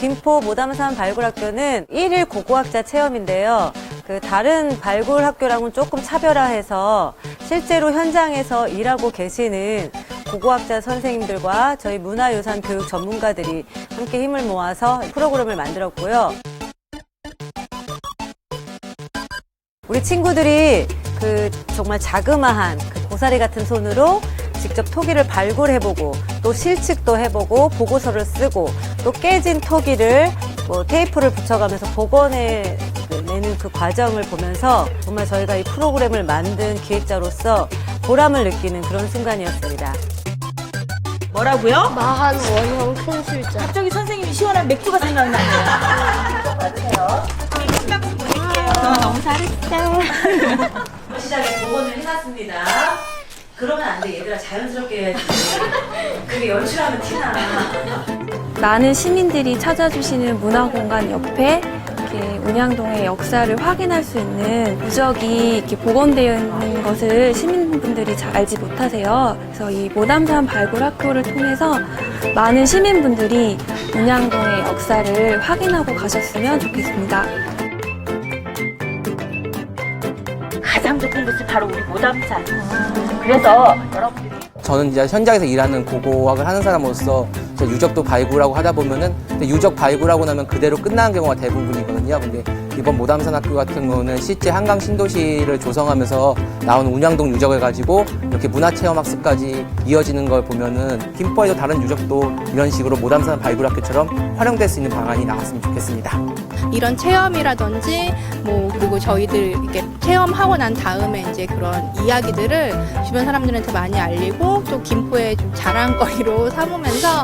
김포 모담산 발굴학교는 일일 고고학자 체험인데요. 그 다른 발굴 학교랑은 조금 차별화해서 실제로 현장에서 일하고 계시는 고고학자 선생님들과 저희 문화유산 교육 전문가들이 함께 힘을 모아서 프로그램을 만들었고요. 우리 친구들이 그 정말 자그마한 그 고사리 같은 손으로 직접 토기를 발굴해보고 또 실측도 해보고 보고서를 쓰고 또 깨진 토기를 뭐 테이프를 붙여가면서 복원해 내는 그 과정을 보면서 정말 저희가 이 프로그램을 만든 기획자로서 보람을 느끼는 그런 순간이었습니다. 뭐라고요? 마한 원형 큰 술잔. 갑자기 선생님이 시원한 맥주가 생각나네요. 너 너무 잘했어. 시작에 복원을 해놨습니다. 그러면 안 돼. 얘들아 자연스럽게 해야지. 그게 연출하면 티나. 많은 시민들이 찾아주시는 문화공간 옆에 이렇게 운양동의 역사를 확인할 수 있는 부적이 이렇게 복원되어 있는 것을 시민분들이 잘 알지 못하세요. 그래서 이 모담산 발굴 학교를 통해서 많은 시민분들이 운양동의 역사를 확인하고 가셨으면 좋겠습니다. 가장 좋은 곳이 바로 우리 모담산. 그래서 여러분들이 저는 이제 현장에서 일하는 고고학을 하는 사람으로서 저 유적도 발굴하고 하다 보면은 유적 발굴하고 나면 그대로 끝나는 경우가 대부분이거든요. 근데 이번 모담산 학교 같은 경우는 실제 한강 신도시를 조성하면서 나온 운양동 유적을 가지고 이렇게 문화체험학습까지 이어지는 걸 보면은 김포에도 다른 유적도 이런 식으로 모담산 발굴학교처럼 활용될 수 있는 방안이 나왔으면 좋겠습니다. 이런 체험이라든지 뭐 그리고 저희들 이렇게 체험하고 난 다음에 이제 그런 이야기들을 주변 사람들한테 많이 알리고 또 김포의 좀 자랑거리로 삼으면서 어,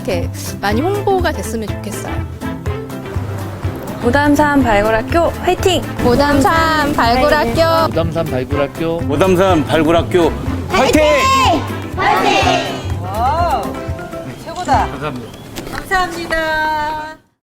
이렇게 많이 홍보가 됐으면 좋겠어요. 모담산 발굴학교 화이팅! 모담산 발굴학교 모담산 발굴학교 모담산 발굴학교 화이팅! 최고다. 감사합니다. 감사합니다.